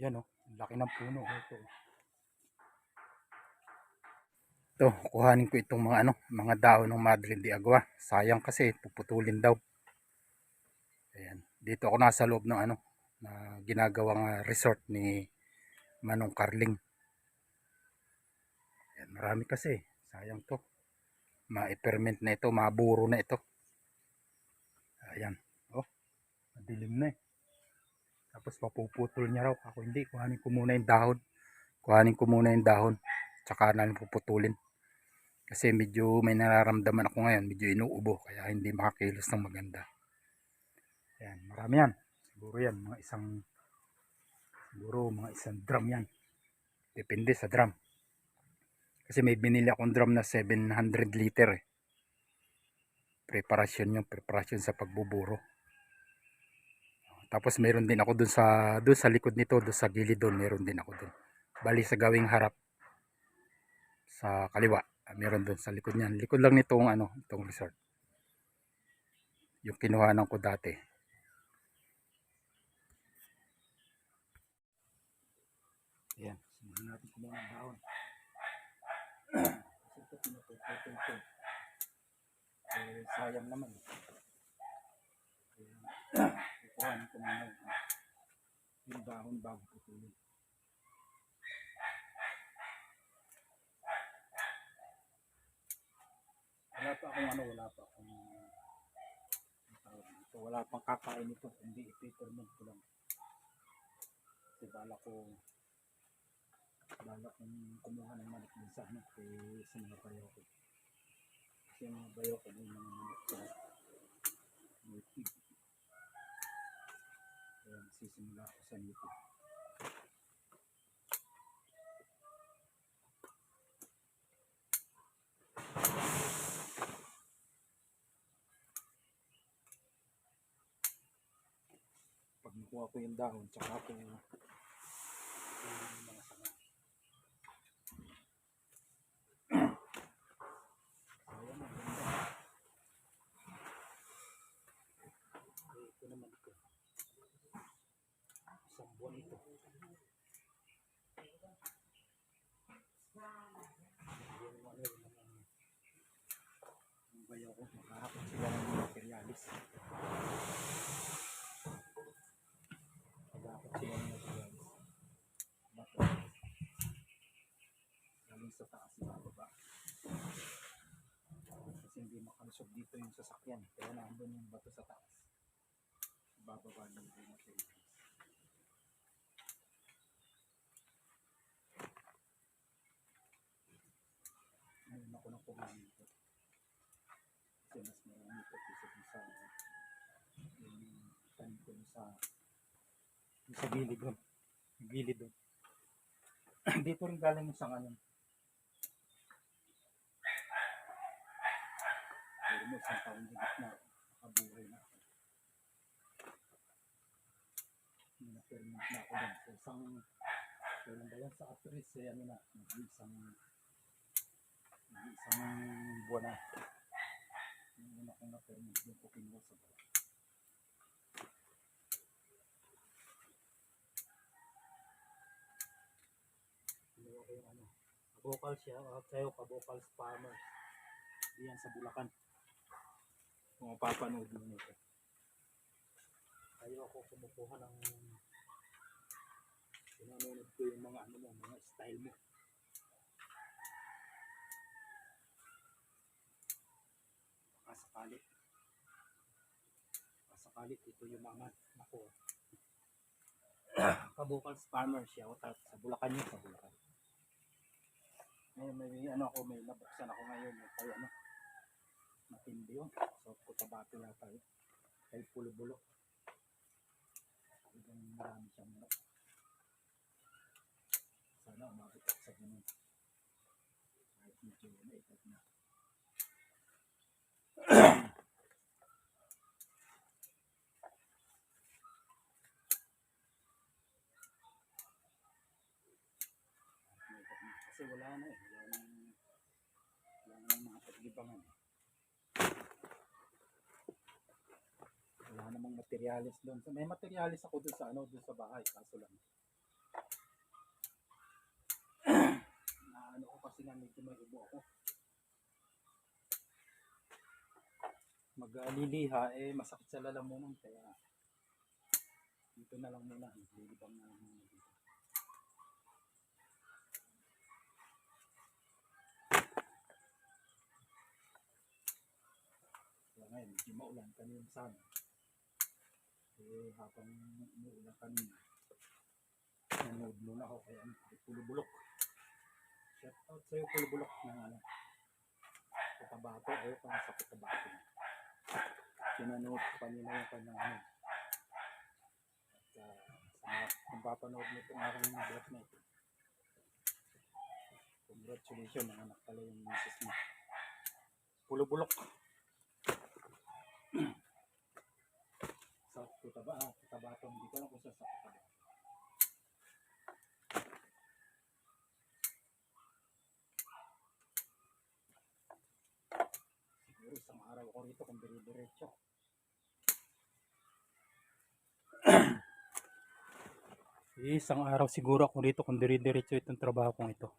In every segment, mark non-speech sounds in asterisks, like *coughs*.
Yan oh, laki ng puno oh, ito. Ito, kuhanin ko itong mga ano, mga dahon ng Madre de Agua. Sayang kasi puputulin daw. Ayan, dito ako nasa loob ng ano, na ginagawang ah, resort ni Manong Carling. Ayan, marami kasi. Sayang to. Ma-ferment na ito, maburo na ito. Ayan. Oh, madilim na eh. Tapos papuputol niya raw. Ako hindi, kuhanin ko muna yung dahon. Kuhanin ko muna yung dahon. Tsaka na lang puputulin. Kasi medyo may nararamdaman ako ngayon. Medyo inuubo. Kaya hindi makakilos ng maganda. Ayan, marami yan. Siguro yan, mga isang siguro mga isang drum yan. Depende sa drum. Kasi may binili akong drum na 700 liter eh. Preparasyon yung preparasyon sa pagbuburo. Tapos meron din ako dun sa dun sa likod nito, dun sa gilid doon, meron din ako dun. Bali sa gawing harap sa kaliwa, meron dun sa likod niyan. Likod lang nitong ano, itong resort. Yung kinuhanan ko dati. Ayan, simulan natin kumuha ng ko. Eh, sayang naman. Kaya, *clears throat* ko muna yung, yung dahon bago putulin. Wala pa akong ano, wala pa akong dito. wala pang kakain nito, hindi i-peppermint ko lang. Kasi bala ko bala kong kumuha ng manok din sa ano, kay sa mga bayaw ko. Kasi yung mga bayaw ko, may mga manok ko. Magsisimula ako sa nito. Pag nakuha ko yung dahon, tsaka ko yung yung mga sanga. Sayang ang ganda. Eh, Ito naman ito. Isang buwan ito. Yung ano, yung mga yung bayaw ko, makahapon sila ng mga materialis. Magkakot sila ng materialis. Bato. Galing sa taas sa baba. Kasi hindi makalusog dito yung sasakyan. Kaya nandun yung bato sa taas. Bababa ng yung materialis. Ngayon ako nang kumain ito. Kasi mas marami kaysa dun sa yung tanim ko sa sa gilid doon. Gilid. *clears throat* Dito rin galing yung sanga Pero mo isang taon din na nakabuhay na ako. Na-ferment na ako doon. So isang kailan ba yan sa actress eh, ano na, isang isang buwan na. Yung una kong na-ferment doon ko kinuha sa buwan. Ano, kabokal siya, kayo kabokal farmer. Diyan sa Bulacan. Kung mapapanood mo nito. Kayo ako kumukuha ng pinanonood ko yung mga ano mo, mga style mo. Baka sakali. Baka sakali, ito yung mga ako. *coughs* Kabukal farmer siya, o ta- sa Bulacan yun, sa Bulacan. Ngayon may ano ako, may nabuksan ako ngayon, may tayo ano, matindi yun. So, kutabato yata yun. Kay pulo-bulo. Talagang marami siyang manok. Sana umabot sa ganun. Kahit medyo naikot na. Kasi wala na eh. Wala nang, wala nang mga paglibangan. Wala materialis doon. So, may materialis ako doon sa ano, doon sa bahay. Kaso lang, *clears throat* na ano ko kasi na medyo may ubo ako. Magliliha eh masakit sa lalamunan kaya dito na lang muna. Lilibang na lang muna dito. Ngayon, medyo maulan kanina sana. Eh, habang umuulan kanina, nanood muna ako kaya ano, pulubulok. Shout out sa'yo pulubulok ng ano, kutabato, eh, kung sa kutabato. Pinanood ko kanina yung kanyang ano. At uh, sa mga kung papanood nito ang aking vlog na ito. Congratulations, ang anak pala yung misis mo. Pulubulok. *clears throat* sa kutaba, ah, kutabato, hindi ko kung sa sa kutabato. Siguro isang araw ako rito kung dire-diretso. *clears throat* isang araw siguro ako rito kung dire-diretso itong trabaho kong ito.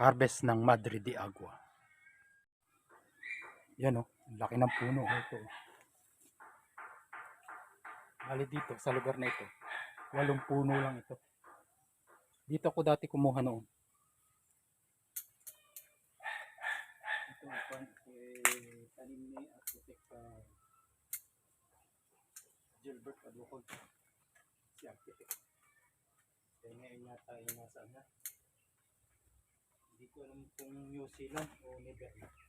Harvest ng Madre de Agua. Yan o, ang laki ng puno ito. Bali dito sa lugar na ito, walong puno lang ito. Dito ako dati kumuha noon. Ito ang eh, tanim ni Architect uh, Gilbert Adukog. Si Architect. Kaya ngayon yata ay nasa na. Hindi ko alam kung New Zealand o Netherlands.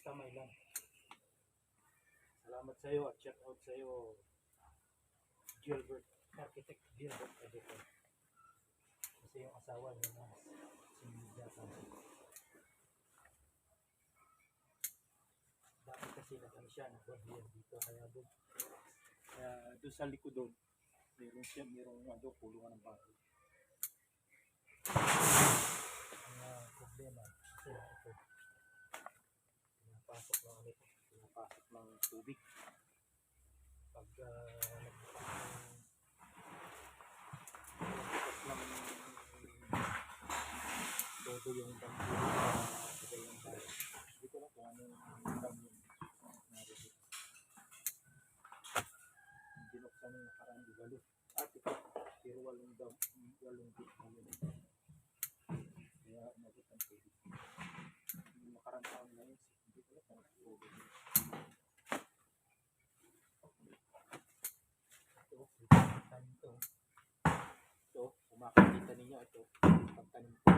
Basta may lang. Salamat sa iyo at shout out sa iyo Gilbert Architect Gilbert Adukog. Kasi yung asawa niya na si Jata. Dati kasi nagano siya, nagbabiyan dito kaya doon. Kaya doon sa likod doon, meron siya, meron nga doon, kulungan ng bago. Ang ah, problema, kasi ito, pinapasok ng ano ito, pinapasok ng tubig. Pag uh, nagbukas ng todo yung bangko na yung tayo. Hindi ko lang kung ano yung. Narito. Binuksan yung nakaraan di walo. At ito, pero walong dam, walong bit na yun. Kaya umabot ang. Yung nakaraan taon na yun, Ito. Ito, ninyo, ito, pagtanim ko.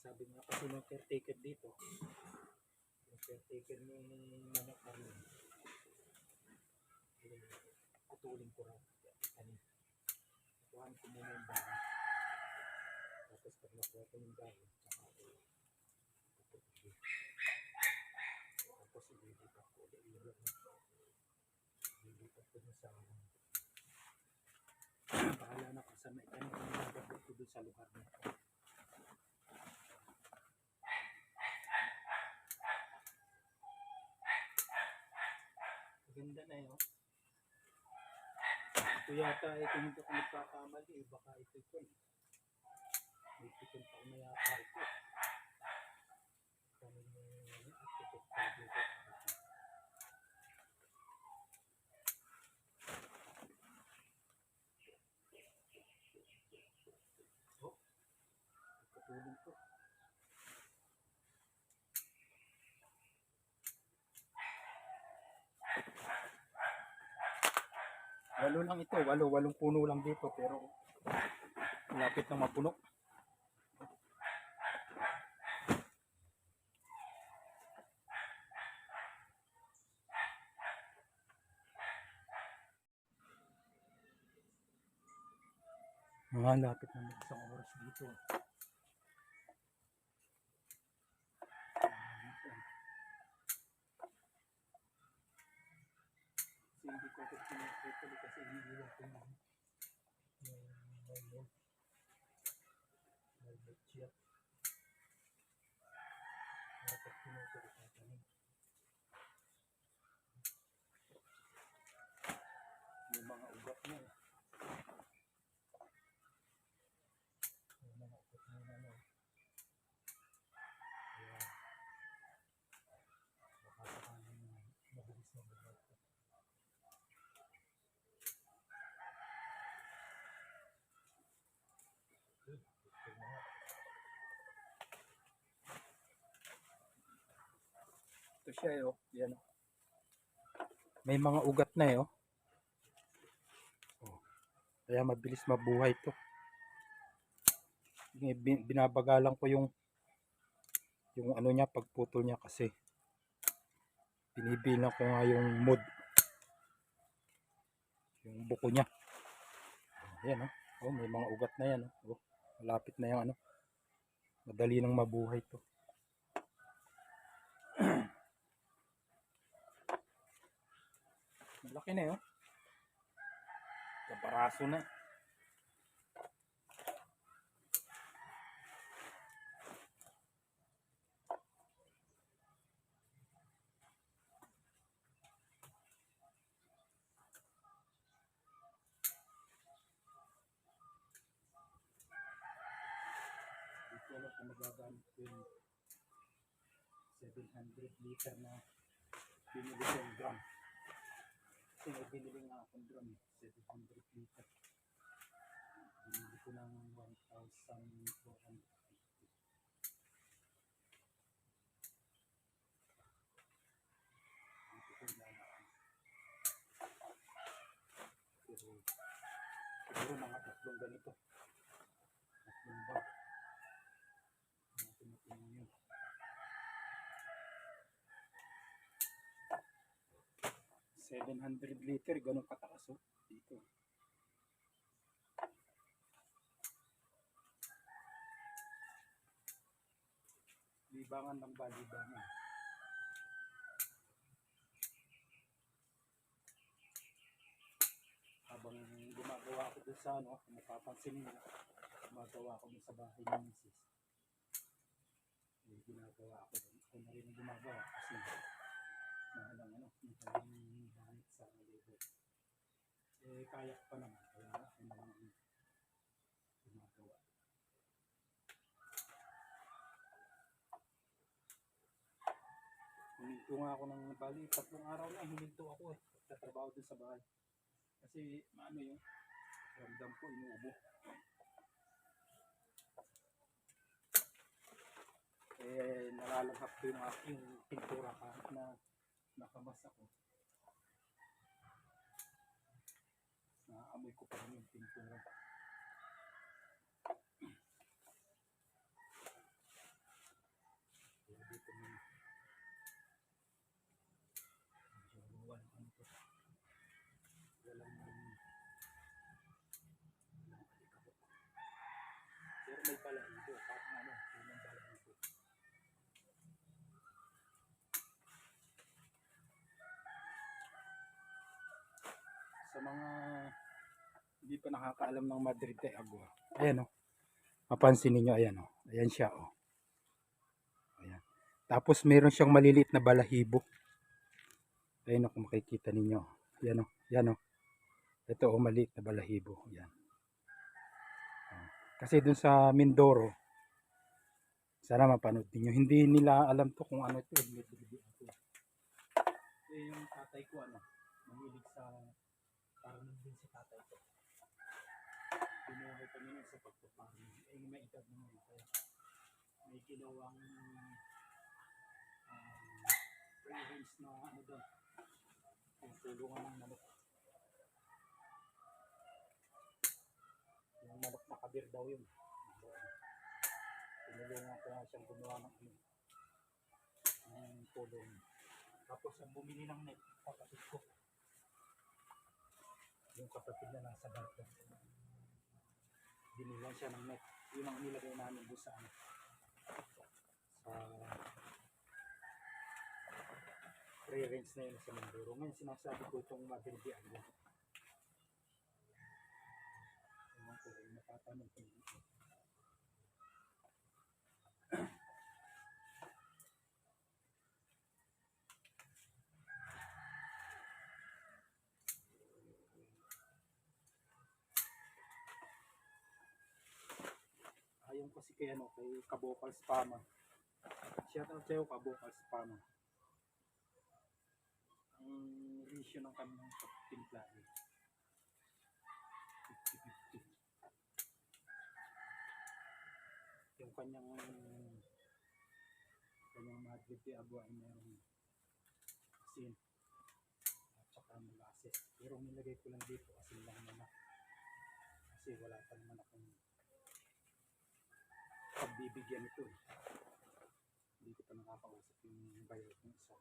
Sabi nga kasi ng caretaker dito, yung caretaker ni Manok eh, putulin ko raw. Tanim. Kuhaan ko muna yung dahon. Tapos pag nakuha ko yung dahon, tsaka ako puputulin. Tapos ililipat ko ulit yung. Ililipat ko sa bahala na kung saan may tanim ko nilagay ko dun sa lugar na ito. Ganda na yun. Ito yata hindi ako nagkakamali, baka ito ito May pitong taon na yata ito. Kami architect. Oh, katulong to. Walo lang ito, walo, walong puno lang dito pero malapit na mapuno. Mga lapit na isang oras dito. Hindi ko ito pinag-tutuloy kasi hindi ko ito ng malmol. Malmol chip. Dapat pinutuloy ka kanil. May mga ugat niya. Siya eh, oh. Yan oh. May mga ugat na eh, oh. Oh. Kaya mabilis mabuhay to. Bin- bin- Binabagalan ko yung yung ano niya pagputol niya kasi binibilang ko nga yung mood yung buko niya ayan oh. oh may mga ugat na yan oh. oh malapit na yung ano madali nang mabuhay to malaki na yun kabaraso na. Dito alam kung magagamit yung 700 liter na binili yung drum kasi may binili nga akong drum eh, 700 liter binili ko ng 1,450 dito ko ilalaan pero siguro mga tatlong ganito tatlong bag mga tumutunan yun 700 liter, ganun kataas oh. Dito. Libangan lang ba? Libangan. Habang gumagawa ako dun sa ano, mapapansin niyo, gumagawa ako dun sa bahay ni Mrs. May ginagawa ako dun. Ako na rin gumagawa kasi mahalang ano, mahalang gamit sa labor. Eh, kaya pa naman, kaya na lang ang gumagawa. Huminto nga ako ng bali, tatlong araw na, huminto ako eh. Tatrabaho dun sa bahay. Kasi, ano yung, ramdam ko, inuubo. Eh, nalalanghap ko yung aking pintura kahit na nakamas ako. Naamoy ko pa rin yung pintura. Pero may balahibo, parang ano, yun ang balahibo. sa mga hindi pa nakakaalam ng Madrid de Agua. Ayan oh. Mapansin niyo ayan oh. Ayan siya oh. Ayan. Tapos meron siyang maliliit na balahibo. Ayan oh kung makikita ninyo. Ayan oh. Ayan oh. Ito oh maliit na balahibo. Ayan. Oh. Kasi dun sa Mindoro sana mapanood niyo. Hindi nila alam to kung ano ito. eh. Bilbil ito. Eh, yung tatay ko ano, mahilig sa farming din. Binuhay kami nun sa pagpaparming. Eh, may edad naman. Kaya may ginawang um, pre-range na ano doon. Yung tulungan ng manok. Yung manok na kabir daw yun. Tinulungan ko nga siyang gumawa ng ano. Ng tulong. Tapos ang bumili ng net, kapatid ko yung kapatid na nasa barko. Binilan siya ng net. Yun ang nilagay namin doon sa ano. Sa pre-range na yun sa Mindoro. Ngayon sinasabi ko itong Madridian mo. Ewan ko rin natatanong ko kasi kay ano, kay Kabokal Spama. Shout out sa'yo, Kabokal Spama. Ang ratio ng kanyang pagtimpla eh. 50-50. Yung kanyang kanyang Madrid de Agua ay meron asin at saka molasses. Pero nilagay ko lang dito asin lang muna. Kasi wala pa naman akong pagbibigyan ito eh. Hindi ko pa nakakausap yung bayo ng isa.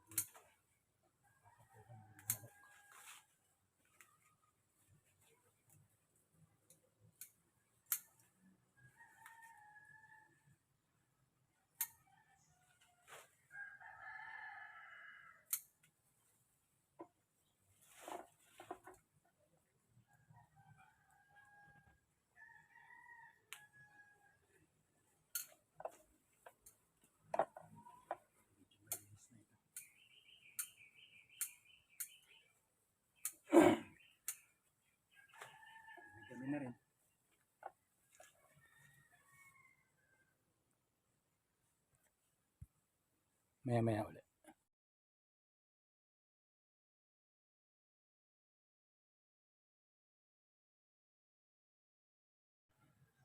Maya maya ulit.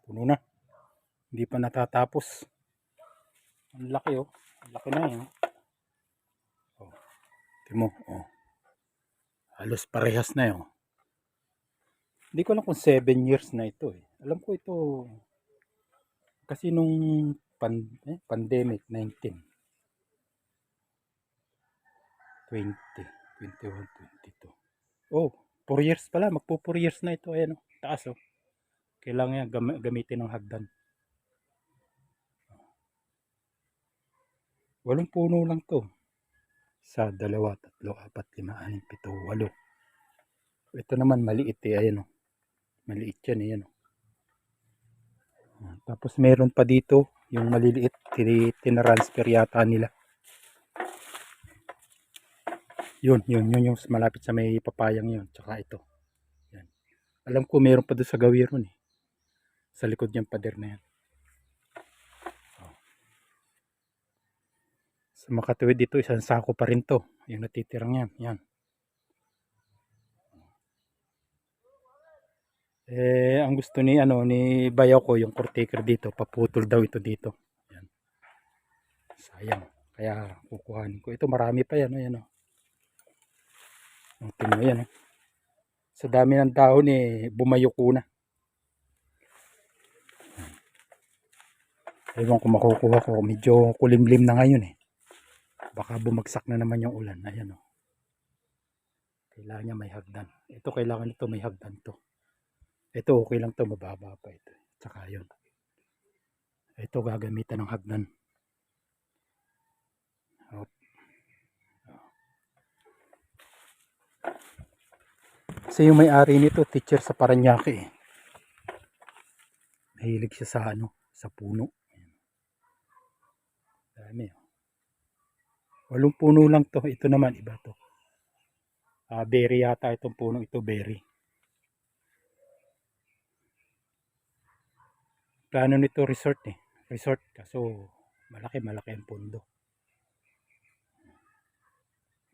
Puno na. Hindi pa natatapos. Ang laki oh. Ang laki na yun. Oh. Timo, oh. Halos parehas na yun. Hindi ko alam kung 7 years na ito eh. Alam ko ito kasi nung pan, eh, pandemic 19 20 21 22 Oh, 4 years pala. Magpo 4 years na ito. Ayan oh. Taas oh. Kailangan yan gam- gamitin ng hagdan. Walong puno lang to. Sa dalawa, tatlo, apat, lima, anim, pito, walo. Ito naman maliit eh. Ayan o. Maliit yan. Ayan o. Ah, Tapos meron pa dito yung maliliit. tini- Tinransfer yata nila. Yun, yun, yun yung malapit sa may papayang yun. Tsaka ito. Yan. Alam ko meron pa doon sa gawiron eh. Sa likod niyang pader na yan. Sa makatuwid dito, isang sako pa rin to. Yung natitirang yan. Yan. Eh, ang gusto ni, ano, ni bayaw ko, yung caretaker dito, paputol daw ito dito. Yan. Sayang. Kaya kukuhanin ko. Ito marami pa yan. Ayan, oh. Ang mo yan. Oh. Sa dami ng dahon eh, bumayuko na. Ewan ko makukuha ko. Medyo kulimlim na ngayon eh. Baka bumagsak na naman yung ulan. Ayan o. Kailangan niya may hagdan. Ito kailangan ito may hagdan to. Ito okay lang to. Mababa pa ito. Tsaka yun. Ito gagamitan ng hagdan. Kasi yung may-ari nito, teacher sa Paranaque eh. Mahilig siya sa ano, sa puno. Ayan. Dami oh. Walong puno lang to. Ito naman, iba to. Ah, berry yata itong puno ito, berry. Plano nito resort eh. Resort. Kaso, malaki, malaki ang pundo.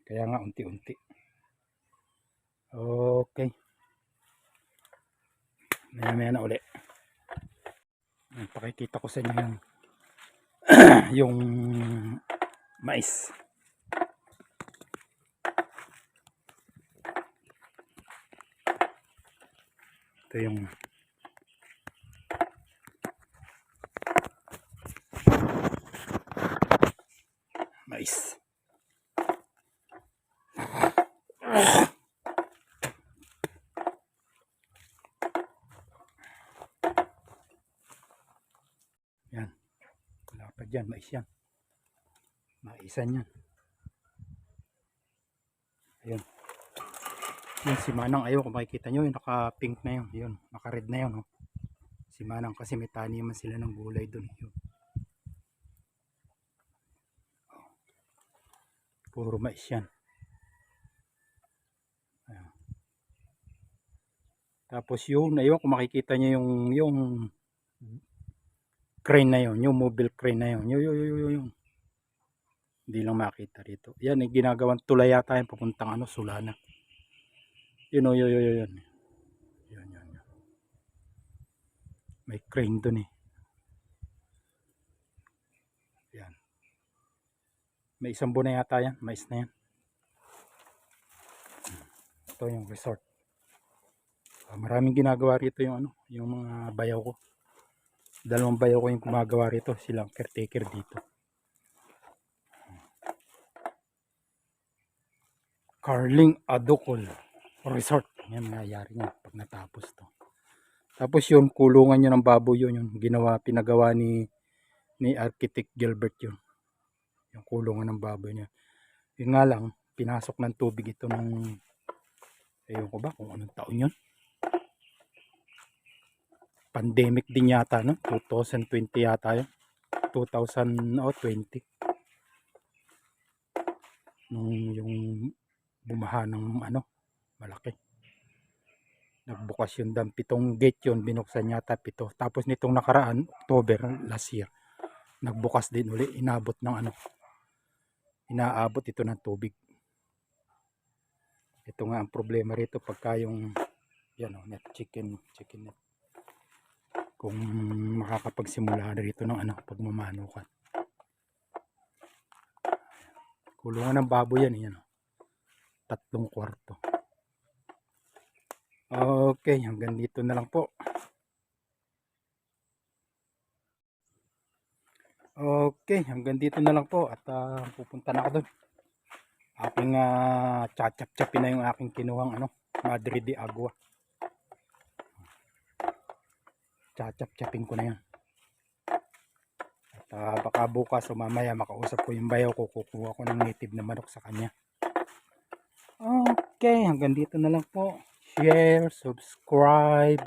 Kaya nga, unti-unti. Okay. Maya maya na uli. Pakikita ko sa inyo yung, *clears throat* yung mais. Ito yung mais. Yan. Dyan. Mais yan. Maisan yan. Ayun. Yun si Manang. Ayun kung makikita nyo. Yung naka-pink na yun. Yun. Naka-red na yun. Oh. Si Manang kasi may taniman sila ng gulay dun. Yun. Puro mais yan. Ayan. Tapos yung, ayun kung makikita nyo yung, yung crane na yun, yung mobile crane na yun. Yun, yun, yun, yun, yun. Hindi lang makita rito. Yan, eh, ginagawang tulay yata yung papuntang ano, Sulana. Yun, oh, yun, yun, yun, yun. Yun, yun, yun. May crane dun eh. Yan. May isang buwan yata yan. Mais na yan. Ito yung resort. Ah, maraming ginagawa rito yung ano, yung mga bayaw ko. Dalawang bayaw ko yung gumagawa rito. Silang caretaker dito. Carling Adokol Resort. Yan nangyayari niya pag natapos to. Tapos yun, kulungan yun ng baboy yun. Yung ginawa, pinagawa ni ni Architect Gilbert yun. Yung kulungan ng baboy niya. Yun nga lang, pinasok ng tubig ito ng ewan ko ba kung anong taon yun. Pandemic din yata, no? 2020 yata yun. 2020. Nung yung bumaha ng ano, malaki. Nagbukas yung dam. Pitong gate yun, binuksan yata pito. Tapos nitong nakaraan, October last year, nagbukas din uli. Inabot ng ano, inaabot ito ng tubig. Ito nga ang problema rito pagka yung yan o, net chicken, chicken net. Kung makakapagsimula na rito ng ano, pagmamanukan. Kulungan ng baboy yan, eh, yan o. Tatlong kwarto. Okay, hanggang dito na lang po. Okay, hanggang dito na lang po at ah, pupunta na ako doon. Aking uh, chachap-chapin na yung aking kinuhang ano, Madre de Agua. Chachap-chapin ko na yan. At ah, baka bukas o mamaya makausap ko yung bayaw ko, kukuha ko ng native na manok sa kanya. Okay, hanggang dito na lang po. Share, subscribe,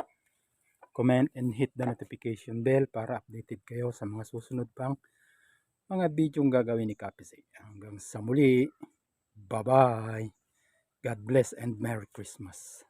comment, and hit the notification bell para updated kayo sa mga susunod pang mga bidyong gagawin ni Kapisay. Hanggang sa muli. Bye-bye. God bless and Merry Christmas.